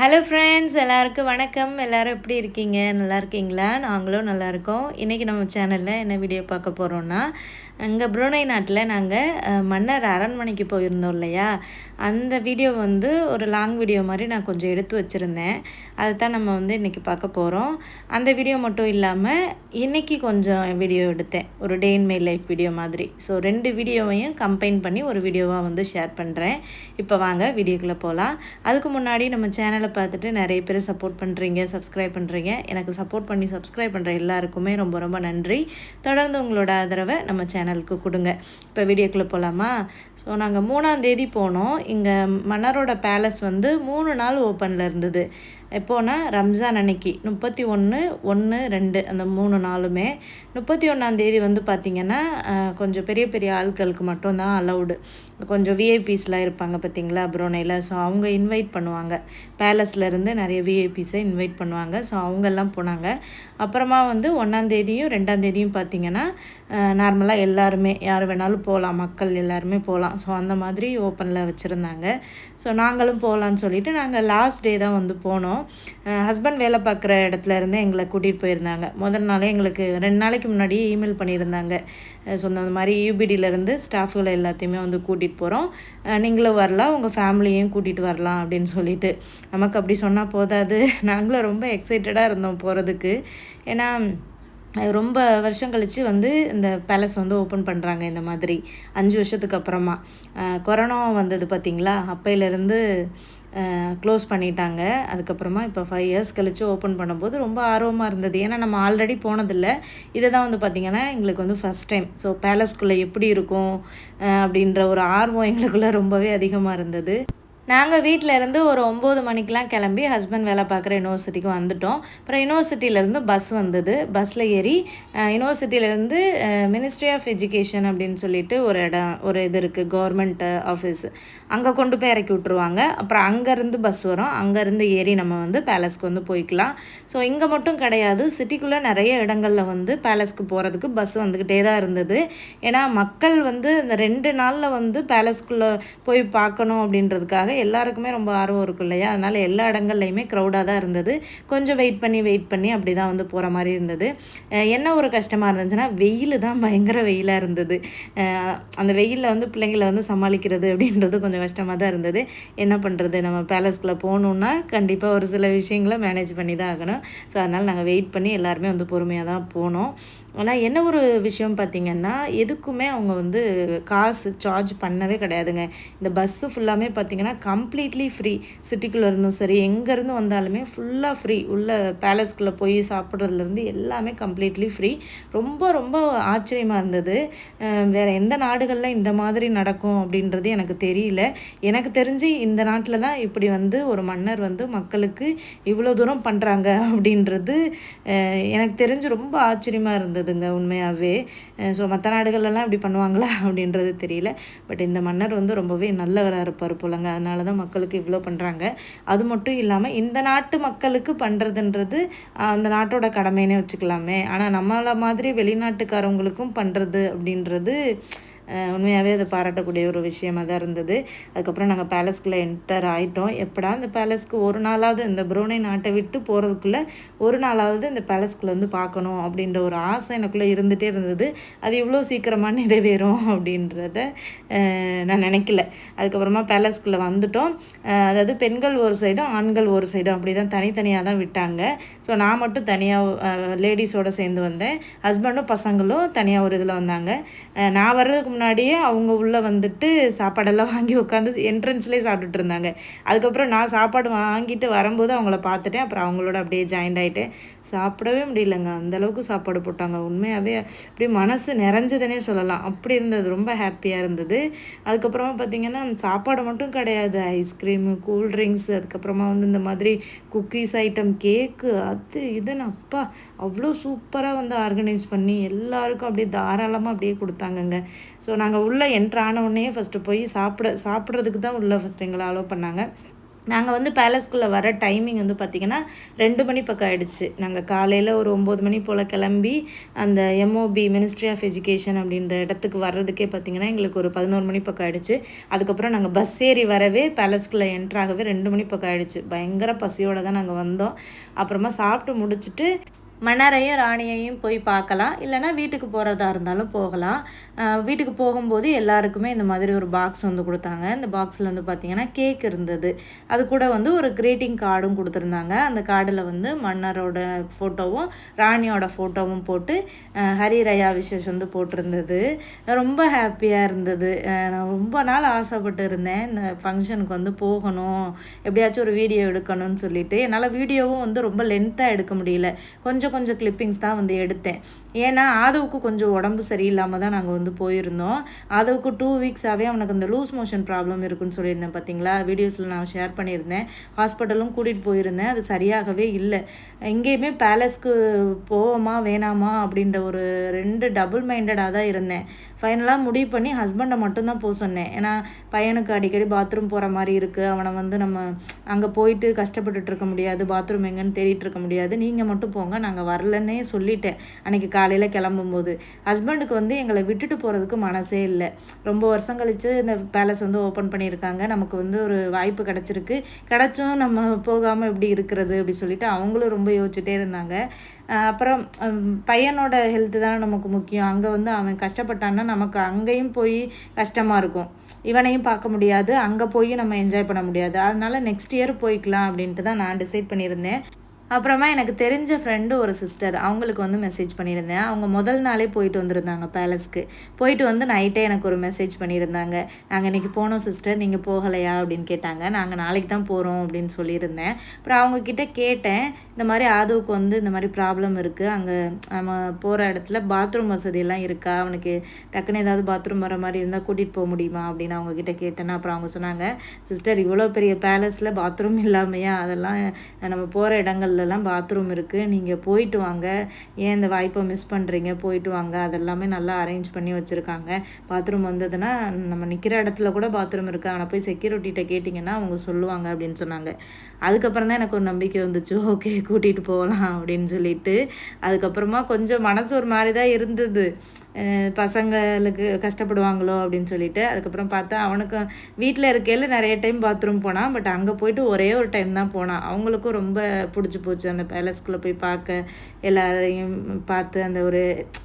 Hello friends எல்லாருக்கும் வணக்கம். எல்லோரும் எப்படி இருக்கீங்க? நல்லா இருக்கீங்களா? நாங்களும் நல்லாயிருக்கோம் இன்றைக்கி நம்ம சேனலில் என்ன வீடியோ பார்க்க போகிறோன்னா அங்கே புரோனை நாட்டில் நாங்கள் மன்னர் அரண்மனைக்கு போயிருந்தோம் இல்லையா? அந்த வீடியோ வந்து ஒரு லாங் வீடியோ மாதிரி நான் கொஞ்சம் எடுத்து வச்சுருந்தேன். அதை தான் நம்ம வந்து இன்றைக்கி பார்க்க போகிறோம் அந்த வீடியோ மட்டும் இல்லாமல் இன்றைக்கி கொஞ்சம் வீடியோ எடுத்தேன். ஒரு day in my life video மாதிரி. ஸோ ரெண்டு வீடியோவையும் கம்பைன் பண்ணி ஒரு வீடியோவாக வந்து ஷேர் பண்ணுறேன் இப்போ வாங்க வீடியோக்குள்ளே போகலாம் அதுக்கு முன்னாடி நம்ம சேனலை பார்த்துட்டு நிறைய பேர் சப்போர்ட் பண்ணுறீங்க சப்ஸ்கிரைப் பண்ணுறீங்க எனக்கு சப்போர்ட் பண்ணி சப்ஸ்கிரைப் பண்ணுற எல்லாருக்குமே ரொம்ப ரொம்ப நன்றி. தொடர்ந்து உங்களோட ஆதரவை நம்ம சேனலுக்கு கொடுங்க. இப்போ வீடியோக்குள்ளே போகலாமா ஸோ நாங்கள் மூணாம் தேதி போனோம். இங்கே மன்னரோட பேலஸ் வந்து மூணு நாள் ஓப்பனில் இருந்தது. எப்போனா ரம்ஜான் அன்னைக்கு. முப்பத்தி ஒன்று ஒன்று ரெண்டு அந்த மூணு நாளுமே. முப்பத்தி ஒன்றாந்தேதி வந்து பார்த்திங்கன்னா கொஞ்சம் பெரிய பெரிய ஆட்களுக்கு மட்டும்தான் அலௌடு கொஞ்சம் விஐபிஸ்லாம் இருப்பாங்க பார்த்தீங்களா புரோனையில் ஸோ அவங்க இன்வைட் பண்ணுவாங்க. பேலஸ்லேருந்து நிறைய விஐபிஸை இன்வைட் பண்ணுவாங்க. ஸோ அவங்கெல்லாம் போனாங்க. அப்புறமா வந்து ஒன்றாந்தேதியும் ரெண்டாந்தேதியும் பார்த்திங்கன்னா நார்மலாக எல்லாருமே யார் வேணாலும் போகலாம் மக்கள் எல்லாருமே போகலாம் ஸோ அந்த மாதிரி ஓப்பனில் வச்சுருந்தாங்க. ஸோ நாங்களும் போகலான்னு சொல்லிவிட்டு நாங்கள் லாஸ்ட் டே தான் வந்து போனோம். ஹஸ்பண்ட் வேலை பார்க்குற இடத்துல இருந்து எங்களை கூட்டிகிட்டு போயிருந்தாங்க. முதல் நாளே எங்களுக்கு ரெண்டு நாளைக்கு முன்னாடி இமெயில் பண்ணியிருந்தாங்க. சொன்ன மாதிரி யூபிடியிலேருந்து ஸ்டாஃப்களை எல்லாத்தையுமே வந்து கூட்டிகிட்டு போகிறோம் நீங்களும் வரலாம் உங்கள் ஃபேமிலியையும் கூட்டிகிட்டு வரலாம் அப்படின்னு சொல்லிட்டு. நமக்கு அப்படி சொன்னால் போதாது. நாங்களும் ரொம்ப எக்ஸைட்டடாக இருந்தோம் போகிறதுக்கு ஏன்னா ரொம்ப வருஷம் கழித்து வந்து இந்த பேலஸ் வந்து ஓப்பன் பண்ணுறாங்க இந்த மாதிரி. அஞ்சு வருஷத்துக்கு அப்புறமா. கொரோனா வந்தது பார்த்திங்களா அப்பையிலேருந்து க்ளோஸ் பண்ணிட்டாங்க. அதுக்கப்புறமா இப்போ ஃபைவ் இயர்ஸ் கழித்து ஓப்பன் பண்ணும்போது ரொம்ப ஆர்வமாக இருந்தது. ஏன்னா நம்ம ஆல்ரெடி போனதில்லை. இதை தான் வந்து பார்த்திங்கன்னா எங்களுக்கு வந்து ஃபஸ்ட் டைம் ஸோ பேலஸ்குள்ளே எப்படி இருக்கும் அப்படின்ற ஒரு ஆர்வம் எங்களுக்குள்ளே ரொம்பவே அதிகமாக இருந்தது. நாங்கள் வீட்டில் இருந்து ஒரு ஒம்பது மணிக்கெலாம் கிளம்பி ஹஸ்பண்ட் வேலை பார்க்குற யூனிவர்சிட்டிக்கு வந்துட்டோம். அப்புறம் யூனிவர்சிட்டியிலேருந்து பஸ் வந்தது. பஸ்ஸில் ஏறி யூனிவர்சிட்டியிலேருந்து மினிஸ்ட்ரி ஆஃப் எஜுகேஷன் அப்படின்னு சொல்லிட்டு ஒரு இடம் ஒரு இது இருக்குது கவர்மெண்ட் ஆஃபீஸ் அங்கே கொண்டு போய் இறக்கி விட்ருவாங்க அப்புறம் அங்கேருந்து பஸ் வரும். அங்கேருந்து ஏறி நம்ம வந்து பேலஸ்க்கு வந்து போய்க்கலாம். ஸோ இங்கே மட்டும் கிடையாது. சிட்டிக்குள்ளே நிறைய இடங்களில் வந்து பேலஸ்க்கு போகிறதுக்கு பஸ் வந்துக்கிட்டே தான் இருந்தது. ஏன்னா மக்கள் வந்து இந்த ரெண்டு நாளில் வந்து பேலஸ்க்குள்ளே போய் பார்க்கணும் அப்படின்றதுக்காக எல்லாருக்குமே ரொம்ப ஆர்வம் இருக்கும் இல்லையா? அதனால் எல்லா இடங்கள்லையுமே க்ரௌடாக தான் இருந்தது. கொஞ்சம் வெயிட் பண்ணி வெயிட் பண்ணி அப்படி தான் வந்து போகிற மாதிரி இருந்தது. என்ன ஒரு கஷ்டமாக இருந்துச்சுன்னா வெயில் தான் பயங்கர வெயிலாக இருந்தது. அந்த வெயிலில் வந்து பிள்ளைங்களை வந்து சமாளிக்கிறது அப்படின்றது கொஞ்சம் கஷ்டமாக தான் இருந்தது. என்ன பண்ணுறது நம்ம பேலஸ்க்குள்ளே போகணுன்னா கண்டிப்பாக ஒரு சில விஷயங்களை மேனேஜ் பண்ணி தான் ஆகணும். ஸோ அதனால் நாங்கள் வெயிட் பண்ணி எல்லாருமே வந்து பொறுமையாக தான் போனோம். ஆனால் என்ன ஒரு விஷயம் பார்த்திங்கன்னா எதுக்குமே அவங்க வந்து காசு சார்ஜ் பண்ணவே கிடையாதுங்க. இந்த பஸ்ஸு ஃபுல்லாமே பார்த்திங்கன்னா கம்ப்ளீட்லி ஃப்ரீ சிட்டிக்குள்ளே இருந்தும் சரி எங்கேருந்து வந்தாலுமே ஃபுல்லாக ஃப்ரீ உள்ள பேலஸ்குள்ளே போய் சாப்பிட்றதுலேருந்து எல்லாமே கம்ப்ளீட்லி ஃப்ரீ ரொம்ப ரொம்ப ஆச்சரியமாக இருந்தது. வேறு எந்த நாடுகளில் இந்த மாதிரி நடக்கும் அப்படின்றது எனக்கு தெரியல. எனக்கு தெரிஞ்சு இந்த நாட்டில் தான் இப்படி வந்து ஒரு மன்னர் வந்து மக்களுக்கு இவ்வளோ தூரம் பண்ணுறாங்க அப்படின்றது எனக்கு தெரிஞ்சு ரொம்ப ஆச்சரியமாக இருந்ததுங்க உண்மையாகவே ஸோ மற்ற நாடுகள்லாம் இப்படி பண்ணுவாங்களா அப்படின்றது தெரியல. பட் இந்த மன்னர் வந்து ரொம்பவே நல்லவராக இருப்பார் போலங்க. அதனால் தான் மக்களுக்கு இவ்வளோ பண்ணுறாங்க அது மட்டும் இல்லாமல் இந்த நாட்டு மக்களுக்கு பண்ணுறதுன்றது அந்த நாட்டோட கடமைன்னே வச்சுக்கலாமே. ஆனால் நம்மளை மாதிரி வெளிநாட்டுக்காரவங்களுக்கும் பண்ணுறது அப்படின்றது உண்மையாகவே அதை பாராட்டக்கூடிய ஒரு விஷயமாக தான் இருந்தது. அதுக்கப்புறம் நாங்கள் பேலஸ்குள்ளே என்டர் ஆகிட்டோம் எப்படா இந்த பேலஸ்க்கு ஒரு நாளாவது இந்த புரோனை நாட்டை விட்டு போகிறதுக்குள்ளே ஒரு நாளாவது இந்த பேலஸ்குள்ளே வந்து பார்க்கணும் அப்படின்ற ஒரு ஆசை எனக்குள்ளே இருந்துகிட்டே இருந்தது. அது இவ்வளோ சீக்கிரமாக நிறைவேறும் அப்படின்றத நான் நினைக்கல. அதுக்கப்புறமா பேலஸ்குள்ளே வந்துட்டோம். அதாவது பெண்கள் ஒரு சைடும் ஆண்கள் ஒரு சைடும் அப்படி தான் தனித்தனியாக தான் விட்டாங்க. ஸோ நான் மட்டும் தனியாக லேடிஸோடு சேர்ந்து வந்தேன். ஹஸ்பண்டும் பசங்களும் தனியாக ஒரு இதில் வந்தாங்க. நான் வர்றதுக்கு முன்னாடியே அவங்க உள்ளே வந்துட்டு சாப்பாடெல்லாம் வாங்கி உட்காந்து என்ட்ரன்ஸ்லேயே சாப்பிட்டுட்டு இருந்தாங்க. அதுக்கப்புறம் நான் சாப்பாடு வாங்கிட்டு வரும்போது அவங்கள பார்த்துட்டேன். அப்புறம் அவங்களோட அப்படியே ஜாயின்ட் ஆகிட்டேன் சாப்பிடவே முடியலங்க. அந்தளவுக்கு சாப்பாடு போட்டாங்க. உண்மையாகவே அப்படியே மனசு நிறைஞ்சதுன்னே சொல்லலாம். அப்படி இருந்தது. ரொம்ப ஹாப்பியாக இருந்தது. அதுக்கப்புறமா பார்த்திங்கன்னா சாப்பாடு மட்டும் கிடையாது. ஐஸ்கிரீமு கூல்ட்ரிங்க்ஸ் அதுக்கப்புறமா வந்து இந்த மாதிரி குக்கீஸ் ஐட்டம் கேக்கு அது இதுன்னு அப்பா அவ்வளோ சூப்பராக வந்து ஆர்கனைஸ் பண்ணி எல்லாருக்கும் அப்படியே தாராளமாக அப்படியே கொடுத்தாங்கங்க. ஸோ நாங்கள் உள்ளே என்ட்ரு ஆனவுடனே ஃபஸ்ட்டு போய் சாப்பிட சாப்பிட்றதுக்கு தான் உள்ளே ஃபஸ்ட்டு எங்களை அலோவ் பண்ணாங்க. நாங்கள் வந்து பேலஸ்குள்ளே வர டைமிங் வந்து பார்த்திங்கன்னா ரெண்டு மணி பக்கம் ஆகிடுச்சு நாங்கள் காலையில் ஒரு ஒம்பது மணி போல் கிளம்பி அந்த எம்ஓபி மினிஸ்ட்ரி ஆஃப் எஜுகேஷன் அப்படின்ற இடத்துக்கு வர்றதுக்கே பார்த்திங்கன்னா எங்களுக்கு ஒரு பதினோரு மணி பக்கம் ஆகிடுச்சு அதுக்கப்புறம் நாங்கள் பஸ் ஏறி வரவே பேலஸ்குள்ளே என்ட்ராகவே ரெண்டு மணி பக்கம் ஆகிடுச்சு பயங்கர பசியோடு தான் நாங்கள் வந்தோம். அப்புறமா சாப்பிட்டு முடிச்சுட்டு மன்னரையும் ராணியையும் போய் பார்க்கலாம். இல்லைனா வீட்டுக்கு போகிறதா இருந்தாலும் போகலாம். வீட்டுக்கு போகும்போது எல்லாருக்குமே இந்த மாதிரி ஒரு பாக்ஸ் வந்து கொடுத்தாங்க. இந்த பாக்ஸில் வந்து பார்த்திங்கன்னா கேக் இருந்தது. அது கூட வந்து ஒரு க்ரீட்டிங் கார்டும் கொடுத்துருந்தாங்க. அந்த கார்டில் வந்து மன்னரோட ஃபோட்டோவும் ராணியோட ஃபோட்டோவும் போட்டு ஹரி ரயா விசேஷ் வந்து போட்டிருந்தது. ரொம்ப ஹாப்பியாக இருந்தது. நான் ரொம்ப நாள் ஆசைப்பட்டு இருந்தேன். இந்த ஃபங்க்ஷனுக்கு வந்து போகணும். எப்படியாச்சும் ஒரு வீடியோ எடுக்கணும்னு சொல்லிட்டு. என்னால் வீடியோவும் வந்து ரொம்ப லென்த்தாக எடுக்க முடியல. கொஞ்சம் கொஞ்சம் கொஞ்சம் கிளிப்பிங்ஸ் தான் வந்து எடுத்தேன். ஏன்னா ஆதவுக்கு கொஞ்சம் உடம்பு சரியில்லாமல் தான் நாங்கள் வந்து போயிருந்தோம். ஆதவுக்கு டூ வீக்ஸாகவே அவனுக்கு அந்த லூஸ் மோஷன் ப்ராப்ளம் இருக்குன்னு சொல்லியிருந்தேன் பார்த்தீங்களா வீடியோஸில் நான் ஷேர் பண்ணியிருந்தேன். ஹாஸ்பிட்டலும் கூட்டிகிட்டு போயிருந்தேன். அது சரியாகவே இல்லை. எங்கேயுமே பேலஸ்க்கு போவோமா வேணாமா அப்படின்ற ஒரு ரெண்டு டபுள் மைண்டடாக தான் இருந்தேன். ஃபைனலாக முடிவு பண்ணி ஹஸ்பண்டை மட்டும்தான் போக சொன்னேன். ஏன்னா பையனுக்கு அடிக்கடி பாத்ரூம் போகிற மாதிரி இருக்குது அவனை வந்து நம்ம அங்கே போயிட்டு கஷ்டப்பட்டுட்டு இருக்க முடியாது. பாத்ரூம் எங்கன்னு தேடிட்டு இருக்க முடியாது. நீங்கள் மட்டும் போங்க. நாங்கள் வரலன்னே சொல்லிட்டேன். அன்றைக்கி காலையில் கிளம்பும்போது. ஹஸ்பண்டுக்கு வந்து எங்களை விட்டுட்டு போகிறதுக்கு மனசே இல்லை. ரொம்ப வருஷம் கழித்து இந்த பேலஸ் வந்து ஓப்பன் பண்ணியிருக்காங்க. நமக்கு வந்து ஒரு வாய்ப்பு கிடச்சிருக்கு. கிடச்சும் நம்ம போகாமல் எப்படி இருக்கிறது அப்படி சொல்லிட்டு அவங்களும் ரொம்ப யோசிச்சுட்டே இருந்தாங்க. அப்புறம் பையனோட ஹெல்த்து தான் நமக்கு முக்கியம். அங்கே வந்து அவன் கஷ்டப்பட்டான்னா நமக்கு அங்கேயும் போய் கஷ்டமாக இருக்கும். இவனையும் பார்க்க முடியாது. அங்கே போய் நம்ம என்ஜாய் பண்ண முடியாது. அதனால் நெக்ஸ்ட் இயர் போய்க்கலாம் அப்படின்ட்டு தான் நான் டிசைட் பண்ணியிருந்தேன். அப்புறமா எனக்கு தெரிஞ்ச ஃப்ரெண்டு ஒரு சிஸ்டர் அவங்களுக்கு வந்து மெசேஜ் பண்ணியிருந்தேன். அவங்க முதல் நாளே போயிட்டு வந்திருந்தாங்க பேலஸ்க்கு போயிட்டு வந்து நைட்டே எனக்கு ஒரு மெசேஜ் பண்ணியிருந்தாங்க. நாங்கள் இன்றைக்கி போனோம் சிஸ்டர் நீங்கள் போகலையா? அப்படின்னு கேட்டாங்க. நாங்கள் நாளைக்கு தான் போகிறோம் அப்படின்னு சொல்லியிருந்தேன். அப்புறம் அவங்கக்கிட்ட கேட்டேன். இந்த மாதிரி ஆதவுக்கு வந்து இந்த மாதிரி ப்ராப்ளம் இருக்குது அங்கே நம்ம போகிற இடத்துல பாத்ரூம் வசதியெல்லாம் இருக்கா? அவனுக்கு டக்குன்னு ஏதாவது பாத்ரூம் வர மாதிரி இருந்தால் கூட்டிகிட்டு போக முடியுமா? அப்படின்னு அவங்கக்கிட்ட கேட்டேன்னா அப்புறம் அவங்க சொன்னாங்க சிஸ்டர் இவ்வளோ பெரிய பேலஸில் பாத்ரூம் இல்லாமையா? அதெல்லாம் நம்ம போகிற இடங்கள்ல ஹாஸ்டல்லலாம் பாத்ரூம் இருக்குது நீங்கள் போயிட்டு வாங்க. ஏன் இந்த வாய்ப்பை மிஸ் பண்ணுறீங்க போயிட்டு வாங்க. அதெல்லாமே நல்லா அரேஞ்ச் பண்ணி வச்சுருக்காங்க. பாத்ரூம் வந்ததுன்னா நம்ம நிற்கிற இடத்துல கூட பாத்ரூம் இருக்குது ஆனால் போய் செக்யூரிட்டிகிட்ட கேட்டிங்கன்னா அவங்க சொல்லுவாங்க அப்படின்னு சொன்னாங்க. அதுக்கப்புறம் தான் எனக்கு ஒரு நம்பிக்கை வந்துச்சு. ஓகே கூட்டிகிட்டு போகலாம் அப்படின்னு சொல்லிட்டு. அதுக்கப்புறமா கொஞ்சம் மனசு ஒரு மாதிரி தான் இருந்தது. பசங்களுக்கு கஷ்டப்படுவாங்களோ அப்படின்னு சொல்லிட்டு. அதுக்கப்புறம் பார்த்தா அவனுக்கும் வீட்டில் இருக்கையில் நிறைய டைம் பாத்ரூம் போனான். பட் அங்கே போயிட்டு ஒரே ஒரு டைம் தான் போனான். அவங்களுக்கும் ரொம்ப பிடிச்சி போச்சு. அந்த பேலஸ்குள்ளே போய் பார்க்க எல்லாரையும் பார்த்து அந்த ஒரு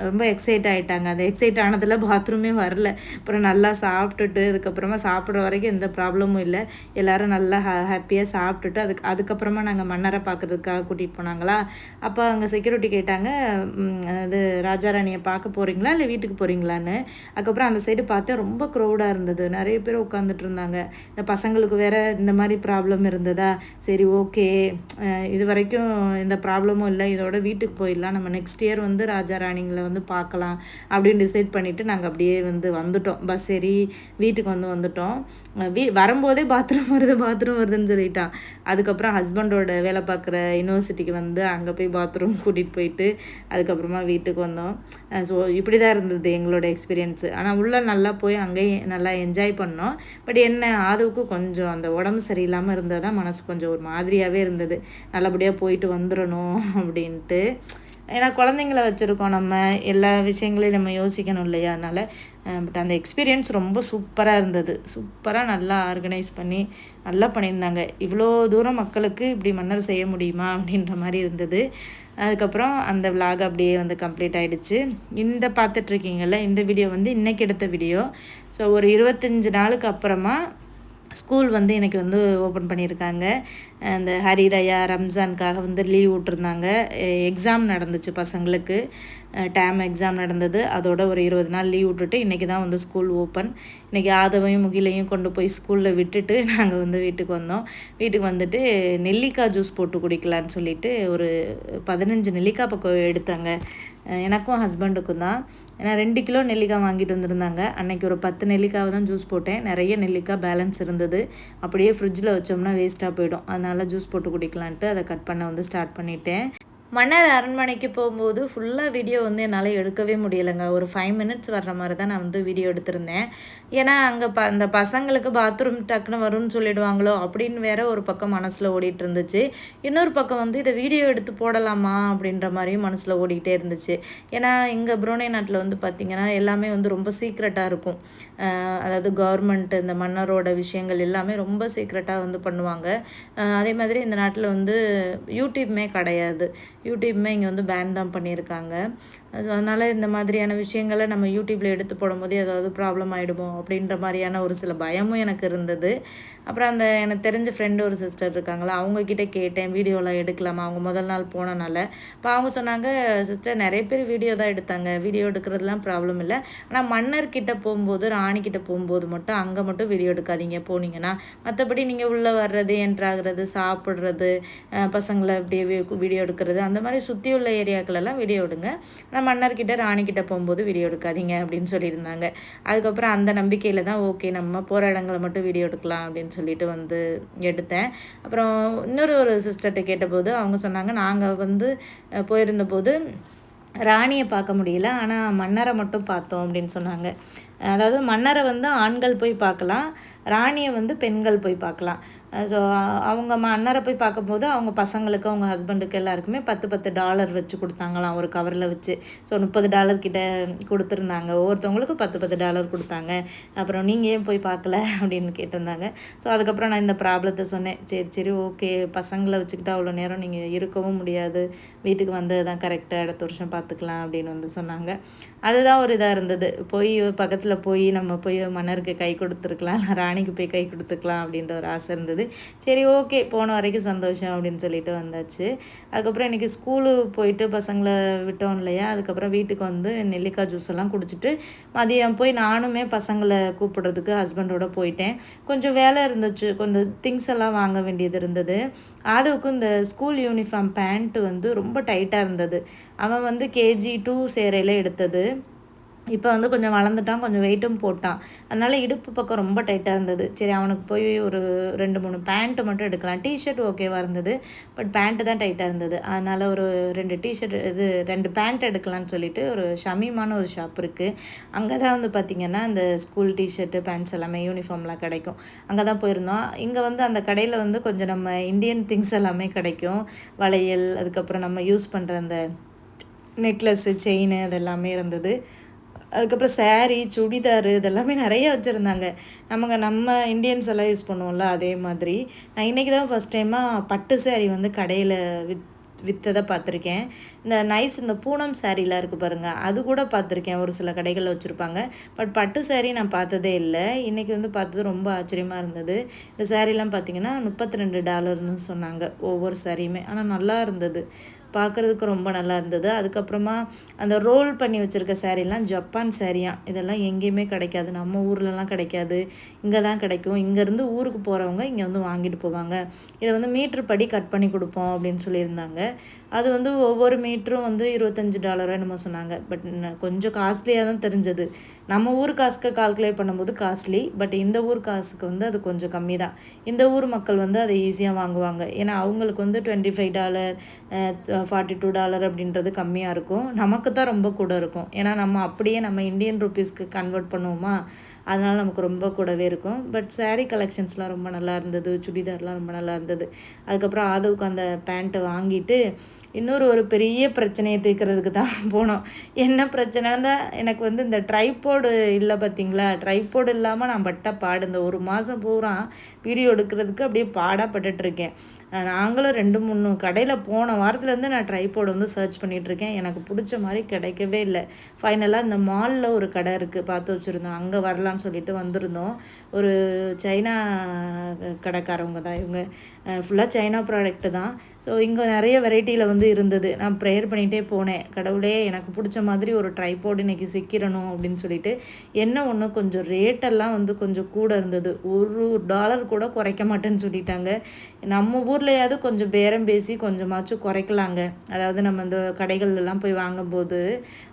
ரொம்ப எக்ஸைட் ஆகிட்டாங்க அந்த எக்ஸைட் ஆனதில் பாத்ரூமே வரல. அப்புறம் நல்லா சாப்பிட்டுட்டு அதுக்கப்புறமா சாப்பிட்ற வரைக்கும் எந்த ப்ராப்ளமும் இல்லை. எல்லோரும் நல்லா ஹா ஹாப்பியாக சாப்பிட்டுட்டு அதுக்கு அதுக்கப்புறமா நாங்கள் மன்னரை பார்க்குறதுக்காக கூட்டிகிட்டு போனாங்களா? அப்போ அங்கே செக்யூரிட்டி கேட்டாங்க அது ராஜாராணியை பார்க்க போகிறீங்களா இல்லை வீட்டுக்கு போகிறீங்களான்னு அதுக்கப்புறம் அந்த சைடு பார்த்தா ரொம்ப க்ரௌடாக இருந்தது. நிறைய பேர் உட்காந்துட்டு இருந்தாங்க. இந்த பசங்களுக்கு வேறு இந்த மாதிரி ப்ராப்ளம் இருந்ததா? சரி ஓகே இது வரைக்கும் வரைக்கும் எந்த ப்ராப்ளமும் இல்லை. இதோட வீட்டுக்கு போயிடலாம். நம்ம நெக்ஸ்ட் இயர் வந்து ராஜா ராணிங்களை வந்து பார்க்கலாம் அப்படின்னு டிசைட் பண்ணிவிட்டு நாங்கள் அப்படியே வந்து வந்துட்டோம். பஸ் ஏறி வீட்டுக்கு வந்து வந்துட்டோம். வீ வரும்போதே பாத்ரூம் வருது பாத்ரூம் வருதுன்னு சொல்லிட்டான். அதுக்கப்புறம் ஹஸ்பண்டோட வேலை பார்க்குற யூனிவர்சிட்டிக்கு வந்து அங்கே போய் பாத்ரூம் கூட்டிகிட்டு போயிட்டு அதுக்கப்புறமா வீட்டுக்கு வந்தோம். ஸோ இப்படி தான் இருந்தது எங்களோட எக்ஸ்பீரியன்ஸு ஆனால் உள்ளே நல்லா போய் அங்கேயும் நல்லா என்ஜாய் பண்ணோம். பட் என்ன ஆதவுக்கு கொஞ்சம் அந்த உடம்பு சரியில்லாமல் இருந்தால் தான் மனசு கொஞ்சம் ஒரு மாதிரியாகவே இருந்தது. நல்லபடியாக போயிட்டு வந்துடணும் அப்படின்ட்டு. ஏன்னா குழந்தைங்கள வச்சுருக்கோம் நம்ம. எல்லா விஷயங்களையும் நம்ம யோசிக்கணும் இல்லையா? அதனால் பட் அந்த எக்ஸ்பீரியன்ஸ் ரொம்ப சூப்பராக இருந்தது. சூப்பராக நல்லா ஆர்கனைஸ் பண்ணி நல்லா பண்ணியிருந்தாங்க. இவ்வளோ தூரம் மக்களுக்கு இப்படி மன்னர் செய்ய முடியுமா? அப்படின்ற மாதிரி இருந்தது. அதுக்கப்புறம் அந்த விலாக் அப்படியே வந்து கம்ப்ளீட் ஆகிடுச்சு இந்த பார்த்துட்ருக்கீங்கள்ல இந்த வீடியோ வந்து இன்றைக்கி எடுத்த வீடியோ ஸோ ஒரு இருபத்தஞ்சி நாளுக்கு அப்புறமா ஸ்கூல் வந்து எனக்கு வந்து ஓப்பன் பண்ணியிருக்காங்க. அந்த ஹரிரயா ரம்ஜானுக்காக வந்து லீவ் விட்டுருந்தாங்க. எக்ஸாம் நடந்துச்சு பசங்களுக்கு. டேம் எக்ஸாம் நடந்தது. அதோட ஒரு இருபது நாள் லீவ் விட்டுட்டு இன்றைக்கி தான் வந்து ஸ்கூல் ஓப்பன். இன்றைக்கி ஆதவையும் முகிலையும் கொண்டு போய் ஸ்கூலில் விட்டுட்டு நாங்கள் வந்து வீட்டுக்கு வந்தோம். வீட்டுக்கு வந்துட்டு நெல்லிக்காய் ஜூஸ் போட்டு குடிக்கலான்னு சொல்லிட்டு ஒரு பதினஞ்சு நெல்லிக்காய் பக்கம் எடுத்தாங்க. எனக்கும் ஹஸ்பண்டுக்கும் தான். ஏன்னா ரெண்டு கிலோ நெல்லிக்காய் வாங்கிட்டு வந்திருந்தாங்க. அன்றைக்கி ஒரு பத்து நெல்லிக்காவை தான் ஜூஸ் போட்டேன். நிறைய நெல்லிக்காய் பேலன்ஸ் இருந்தது. அப்படியே ஃப்ரிட்ஜில் வச்சோம்னா வேஸ்ட்டாக போயிடும். அதனால் ஜூஸ் போட்டு குடிக்கலான்ட்டு அதை கட் பண்ண வந்து ஸ்டார்ட் பண்ணிட்டேன். மன்னர் அரண்மனைக்கு போகும்போது ஃபுல்லாக வீடியோ வந்து என்னால் எடுக்கவே முடியலைங்க. ஒரு ஃபைவ் மினிட்ஸ் வர்ற மாதிரி தான் நான் வந்து வீடியோ எடுத்திருந்தேன். ஏன்னா அங்கே ப அந்த பசங்களுக்கு பாத்ரூம் டக்குன்னு வரும்னு சொல்லிடுவாங்களோ அப்படின்னு வேற ஒரு பக்கம் மனசில் ஓடிட்டு இருந்துச்சு இன்னொரு பக்கம் வந்து இதை வீடியோ எடுத்து போடலாமா அப்படின்ற மாதிரியும் மனசில் ஓடிக்கிட்டே இருந்துச்சு. ஏன்னா இங்கே புரோனே நாட்டில் வந்து பார்த்திங்கன்னா எல்லாமே வந்து ரொம்ப சீக்ரெட்டாக இருக்கும். அதாவது கவர்மெண்ட் இந்த மன்னரோட விஷயங்கள் எல்லாமே ரொம்ப சீக்ரெட்டாக வந்து பண்ணுவாங்க. அதே மாதிரி இந்த நாட்டில் வந்து யூடியூப்மே கிடையாது. யூடியூப்மே இங்கே வந்து பேன் தான் பண்ணியிருக்காங்க அதனால் இந்த மாதிரியான விஷயங்களை நம்ம யூடியூப்பில் எடுத்து போடும்போது ஏதாவது ப்ராப்ளம் ஆகிடுமோ அப்படின்ற மாதிரியான ஒரு சில பயமும் எனக்கு இருந்தது. அப்புறம் அந்த எனக்கு தெரிஞ்ச ஃப்ரெண்டு ஒரு சிஸ்டர் இருக்காங்களா அவங்கக்கிட்ட கேட்டேன் வீடியோலாம் எடுக்கலாமா? அவங்க முதல் நாள் போனனால. இப்போ அவங்க சொன்னாங்க சிஸ்டர் நிறைய பேர் வீடியோ தான் எடுத்தாங்க. வீடியோ எடுக்கிறதுலாம் ப்ராப்ளம் இல்லை. ஆனால் மன்னர்கிட்ட போகும்போது ராணிக்கிட்ட போகும்போது மட்டும் அங்கே மட்டும் வீடியோ எடுக்காதீங்க. போனீங்கன்னா மற்றபடி நீங்கள் உள்ளே வர்றது என்ட்ராகிறது சாப்பிட்றது பசங்களை அப்படியே வீடியோ எடுக்கிறது அந்த மாதிரி சுற்றி உள்ள ஏரியாக்களெல்லாம் வீடியோ எடுங்க. நம்ம மன்னர்கிட்ட ராணிக்கிட்ட போகும்போது வீடியோ எடுக்காதீங்க அப்படின்னு சொல்லியிருந்தாங்க. அதுக்கப்புறம் அந்த நம்பிக்கையில் தான் ஓகே நம்ம போகிற இடங்களை மட்டும் வீடியோ எடுக்கலாம் அப்படின்னு சொல்லிட்டு வந்து எடுத்தேன். அப்புறம் இன்னொரு ஒரு சிஸ்டர்கிட்ட கேட்டபோது அவங்க சொன்னாங்க நாங்கள் வந்து போயிருந்தபோது ராணியை பார்க்க முடியல ஆனால் மன்னரை மட்டும் பார்த்தோம் அப்படின்னு சொன்னாங்க. அதாவது மன்னரை வந்து ஆண்கள் போய் பார்க்கலாம் ராணியை வந்து பெண்கள் போய் பார்க்கலாம். ஸோ அவங்க மன்னரை போய் பார்க்கும்போது அவங்க பசங்களுக்கு அவங்க ஹஸ்பண்டுக்கு எல்லாருக்குமே பத்து பத்து டாலர் வச்சு கொடுத்தாங்களாம். ஒரு கவரில் வச்சு. ஸோ முப்பது டாலர் கிட்ட கொடுத்துருந்தாங்க. ஒவ்வொருத்தவங்களுக்கும் பத்து பத்து டாலர் கொடுத்தாங்க. அப்புறம் நீங்கள் ஏன் போய் பார்க்கல? அப்படின்னு கேட்டிருந்தாங்க. ஸோ அதுக்கப்புறம் நான் இந்த ப்ராப்ளத்தை சொன்னேன். சரி சரி ஓகே பசங்களை வச்சுக்கிட்டு அவ்வளோ நேரம் நீங்கள் இருக்கவும் முடியாது. வீட்டுக்கு வந்தது தான் கரெக்டாக அடுத்த வருஷம் பார்த்துக்கலாம் அப்படின்னு வந்து சொன்னாங்க. அதுதான் ஒரு இதாக இருந்தது. போய் பக்கத்தில் போய் நம்ம போய் மன்னருக்கு கை கொடுத்துருக்கலாம். ராணி ராணிக்கு போய் கை கொடுத்துக்கலாம் அப்படின்ற ஒரு ஆசை இருந்தது. சரி ஓகே போன வரைக்கும் சந்தோஷம் அப்படின்னு சொல்லிட்டு வந்தாச்சு. அதுக்கப்புறம் இன்றைக்கி ஸ்கூலு போயிட்டு பசங்களை விட்டோம் இல்லையா? அதுக்கப்புறம் வீட்டுக்கு வந்து நெல்லிக்காய் ஜூஸ் எல்லாம் குடிச்சிட்டு மதியம் போய் நானுமே பசங்களை கூப்பிடுறதுக்கு ஹஸ்பண்டோட போயிட்டேன். கொஞ்சம் வேலை இருந்துச்சு. கொஞ்சம் திங்ஸ் எல்லாம் வாங்க வேண்டியது இருந்தது. ஆதவுக்கு இந்த ஸ்கூல் யூனிஃபார்ம் பேண்ட்டு வந்து ரொம்ப டைட்டாக இருந்தது. அவன் வந்து கேஜி டூ சேரையில் எடுத்தது. இப்போ வந்து கொஞ்சம் வளர்ந்துட்டான் கொஞ்சம் வெயிட்டும் போட்டான். அதனால் இடுப்பு பக்கம் ரொம்ப டைட்டாக இருந்தது. சரி அவனுக்கு போய் ஒரு ரெண்டு மூணு பேண்ட்டு மட்டும் எடுக்கலாம். டிஷர்ட் ஓகேவாக இருந்தது. பட் பேண்ட்டு தான் டைட்டாக இருந்தது. அதனால் ஒரு ரெண்டு டிஷர்ட் இது ரெண்டு பேண்ட் எடுக்கலாம்னு சொல்லிட்டு ஒரு ஷமீமான ஒரு ஷாப் இருக்குது அங்கே தான் வந்து பார்த்திங்கன்னா இந்த ஸ்கூல் டிஷர்ட்டு பேண்ட்ஸ் எல்லாமே யூனிஃபார்ம்லாம் கிடைக்கும். அங்கே தான் போயிருந்தோம். இங்கே வந்து அந்த கடையில் வந்து கொஞ்சம் நம்ம இந்தியன் திங்ஸ் எல்லாமே கிடைக்கும். வளையல் அதுக்கப்புறம் நம்ம யூஸ் பண்ணுற அந்த நெக்லஸ்ஸு செயின் அதெல்லாமே இருந்தது. அதுக்கப்புறம் சேரீ சுடிதார் இதெல்லாமே நிறைய வச்சுருந்தாங்க. நமக்கு நம்ம இந்தியன்ஸ் எல்லாம் யூஸ் பண்ணுவோம்ல அதே மாதிரி. நான் இன்றைக்கி தான் ஃபஸ்ட் டைமாக பட்டு சேரீ வந்து கடையில் வித் விற்றதை பார்த்துருக்கேன். இந்த நைஸ் இந்த பூனம் சாரீலாம் இருக்குது பாருங்கள் அது கூட பார்த்துருக்கேன். ஒரு சில கடைகளில் வச்சுருப்பாங்க. பட் பட்டு சாரீ நான் பார்த்ததே இல்லை. இன்றைக்கி வந்து பார்த்தது ரொம்ப ஆச்சரியமாக இருந்தது. இந்த சாரீலாம் பார்த்திங்கன்னா முப்பத்தி ரெண்டு டாலர்னு சொன்னாங்க ஒவ்வொரு சாரியுமே ஆனால் நல்லா இருந்தது. பார்க்குறதுக்கு ரொம்ப நல்லா இருந்தது. அதுக்கப்புறமா அந்த ரோல் பண்ணி வச்சுருக்க சேரீலாம் ஜப்பான் சேரீயாம் இதெல்லாம் எங்கேயுமே கிடைக்காது. நம்ம ஊர்லலாம் கிடைக்காது. இங்கே தான் கிடைக்கும். இங்கேருந்து ஊருக்கு போகிறவங்க இங்கே வந்து வாங்கிட்டு போவாங்க. இதை வந்து மீட்ரு படி கட் பண்ணி கொடுப்போம் அப்படின்னு சொல்லியிருந்தாங்க. அது வந்து ஒவ்வொரு மீட்டரும் வந்து இருபத்தஞ்சி டாலரோ என்னமோ சொன்னாங்க. பட் கொஞ்சம் காஸ்ட்லியாக தான் தெரிஞ்சது. நம்ம ஊர் காசுக்கு கால்குலேட் பண்ணும்போது காஸ்ட்லி பட் இந்த ஊர் காசுக்கு வந்து அது கொஞ்சம் கம்மி தான். இந்த ஊர் மக்கள் வந்து அதை ஈஸியாக வாங்குவாங்க. ஏன்னா அவங்களுக்கு வந்து twenty five dollar forty two dollar அப்படின்றது கம்மியாக இருக்கும். நமக்கு தான் ரொம்ப கூட இருக்கும். ஏன்னா நம்ம அப்படியே நம்ம இந்தியன் ருபீஸ்க்கு கன்வெர்ட் பண்ணுவோமா? அதனால் நமக்கு ரொம்ப கூடவே இருக்கும். பட் சாரீ கலெக்ஷன்ஸ்லாம் ரொம்ப நல்லா இருந்தது. சுடிதார்லாம் ரொம்ப நல்லா இருந்தது. அதுக்கப்புறம் ஆதவுக்கு அந்த பேண்ட்டை வாங்கிட்டு இன்னொரு ஒரு பெரிய பிரச்சனையை தீர்க்கிறதுக்கு தான் போனோம். என்ன பிரச்சனைன்னா எனக்கு வந்து இந்த ட்ரைபோர்டு இல்லை பார்த்தீங்களா ட்ரைபோர்டு இல்லாமல் நான் பட்ட பாடு. இந்த ஒரு மாதம் பூரா வீடியோ எடுக்கிறதுக்கு அப்படியே பாடாப்பட்டுட்ருக்கேன் நாங்களும் ரெண்டு மூணு கடையில் போன வாரத்துலேருந்து நான் ட்ரைபோர்டு வந்து சர்ச் பண்ணிகிட்ருக்கேன் எனக்கு பிடிச்ச மாதிரி கிடைக்கவே இல்லை. ஃபைனலாக இந்த மாலில் ஒரு கடை இருக்குது பார்த்து வச்சுருந்தோம். அங்கே வரலான்னு சொல்லிட்டு வந்திருந்தோம். ஒரு சைனா கடைக்காரவங்க தான் இவங்க. ஃபுல்லாக சைனா ப்ராடக்ட்டு தான். ஸோ இங்கே நிறைய வெரைட்டியில் வந்து இருந்தது. நான் ப்ரேயர் பண்ணிகிட்டே போனேன். கடவுளே எனக்கு பிடிச்ச மாதிரி ஒரு ட்ரைபோர்டு இன்றைக்கி சிக்கிறணும் அப்படின்னு சொல்லிட்டு என்ன ஒன்று கொஞ்சம் ரேட்டெல்லாம் வந்து கொஞ்சம் கூட இருந்தது. ஒரு டாலர் கூட குறைக்க மாட்டேன்னு சொல்லிட்டாங்க. நம்ம ஊர்லையாவது கொஞ்சம் பேரம் பேசி கொஞ்சமாச்சும் குறைக்கலாங்க. அதாவது நம்ம இந்த கடைகள்லாம் போய் வாங்கும்போது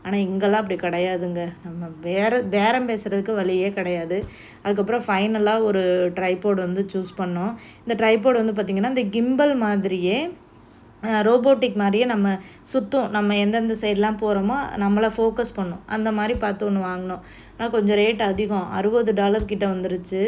ஆனால் இங்கெல்லாம் அப்படி கிடையாதுங்க. நம்ம வேற பேரம் பேசுகிறதுக்கு வழியே கிடையாது. அதுக்கப்புறம் ஃபைனலாக ஒரு ட்ரைபோர்டு வந்து சூஸ் பண்ணோம். இந்த ட்ரைபோர்டு வந்து பார்த்திங்கன்னா இந்த கிம்பல் மாதிரியே ரோபோட்டிக் மாதிரியே நம்ம சுற்றும் நம்ம எந்தெந்த சைட்லாம் போகிறோமோ நம்மளை ஃபோக்கஸ் பண்ணும். அந்த மாதிரி பார்த்து ஒன்று வாங்கினோம். ஆனால் கொஞ்சம் ரேட் அதிகம். அறுபது டாலர் கிட்ட வந்துருச்சு.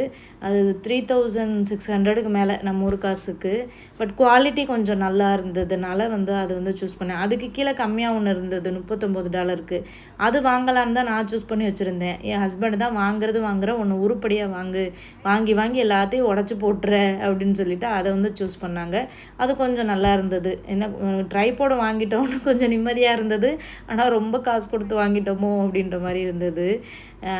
அது த்ரீ தௌசண்ட் சிக்ஸ் ஹண்ட்ரடுக்கு மேலே நம்ம ஊர் காசுக்கு. பட் குவாலிட்டி கொஞ்சம் நல்லா இருந்ததுனால வந்து அது வந்து சூஸ் பண்ணேன். அதுக்கு கீழே கம்மியாக ஒன்று இருந்தது முப்பத்தொம்போது டாலருக்கு அது வாங்கலான்னு தான் நான் சூஸ் பண்ணி வச்சுருந்தேன். என் ஹஸ்பண்ட் தான் வாங்குறது வாங்குற ஒன்று உருப்படியாக வாங்கு வாங்கி வாங்கி எல்லாத்தையும் உடச்சி போட்டுற அப்படின்னு சொல்லிட்டு அதை வந்து சூஸ் பண்ணாங்க. அது கொஞ்சம் நல்லா இருந்தது. என்ன ட்ரைபோட வாங்கிட்டோம்னு கொஞ்சம் நிம்மதியாக இருந்தது. ஆனால் ரொம்ப காசு கொடுத்து வாங்கிட்டோமோ அப்படின்ற மாதிரி இருந்தது.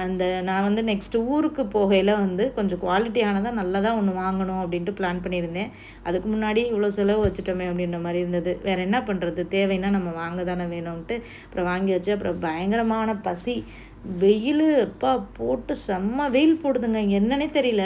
அந்த uh, நான் வந்து நெக்ஸ்ட்டு ஊருக்கு போகையில் வந்து கொஞ்சம் குவாலிட்டியானதாக நல்லதாக ஒன்று வாங்கணும் அப்படின்ட்டு பிளான் பண்ணியிருந்தேன். அதுக்கு முன்னாடி இவ்வளோ செலவு வச்சுட்டோமே அப்படின்ற மாதிரி இருந்தது. வேறு என்ன பண்ணுறது தேவைன்னா நம்ம வாங்க தானே வேணும்ன்ட்டு அப்புறம் வாங்கி வச்சு அப்புறம் பயங்கரமான பசி. வெயில் அப்பா போட்டு செம்ம வெயில் போடுதுங்க. என்னன்னே தெரியல.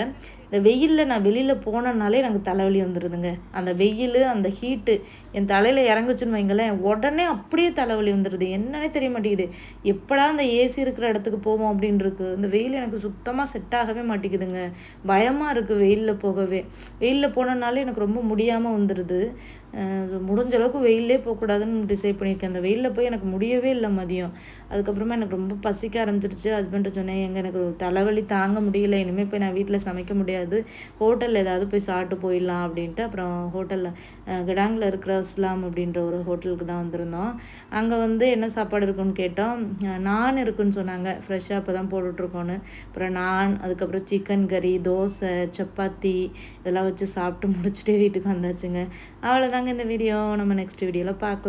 இந்த வெயிலில் நான் வெளியில் போனேன்னாலே எனக்கு தலைவலி வந்துடுதுங்க அந்த வெயில் அந்த ஹீட்டு என் தலையில் இறங்குச்சுன்னு வைங்களேன் உடனே அப்படியே தலைவலி வந்துடுது என்னன்னே தெரிய மாட்டேங்குது. எப்படா அந்த ஏசி இருக்கிற இடத்துக்கு போவோம் அப்படின்னு இருக்கு இந்த வெயில் எனக்கு சுத்தமாக செட் ஆகவே மாட்டேங்குதுங்க. பயமாக இருக்குது வெயிலில் போகவே. வெயிலில் போனனாலே எனக்கு ரொம்ப முடியாமல் வந்துடுது முடிஞ்ச அளவுக்கு வெயிலே போகக்கூடாதுன்னு டிசைட் பண்ணியிருக்கேன். அந்த வெயிலில் போய் எனக்கு முடியவே இல்லை மதியம். அதுக்கப்புறமா எனக்கு ரொம்ப பசிக்க ஆரம்பிச்சிருச்சு. ஹஸ்பண்ட்டை சொன்னேன் எங்கே எனக்கு தலைவலி தாங்க முடியல. இனிமேல் போய் நான் வீட்டில் சமைக்க முடியாது. ஹோட்டலில் ஏதாவது போய் சாப்பிட்டு போயிடலாம் அப்படின்ட்டு அப்புறம் ஹோட்டலில் கிடாங்கில் இருக்கிற இஸ்லாம் அப்படின்ற ஒரு ஹோட்டலுக்கு தான் வந்திருந்தோம். அங்கே வந்து என்ன சாப்பாடு இருக்குன்னு கேட்டோம். நான் இருக்குன்னு சொன்னாங்க. ஃப்ரெஷ்ஷாக அப்போ தான் போட்டுட்ருக்கோன்னு அப்புறம் நான் அதுக்கப்புறம் சிக்கன் கறி தோசை சப்பாத்தி இதெல்லாம் வச்சு சாப்பிட்டு முடிச்சுட்டே வீட்டுக்கு வந்தாச்சுங்க. அவ்வளோதாங்க இந்த வீடியோ நம்ம நெக்ஸ்ட் வீடியோவில் பார்க்கலாம்.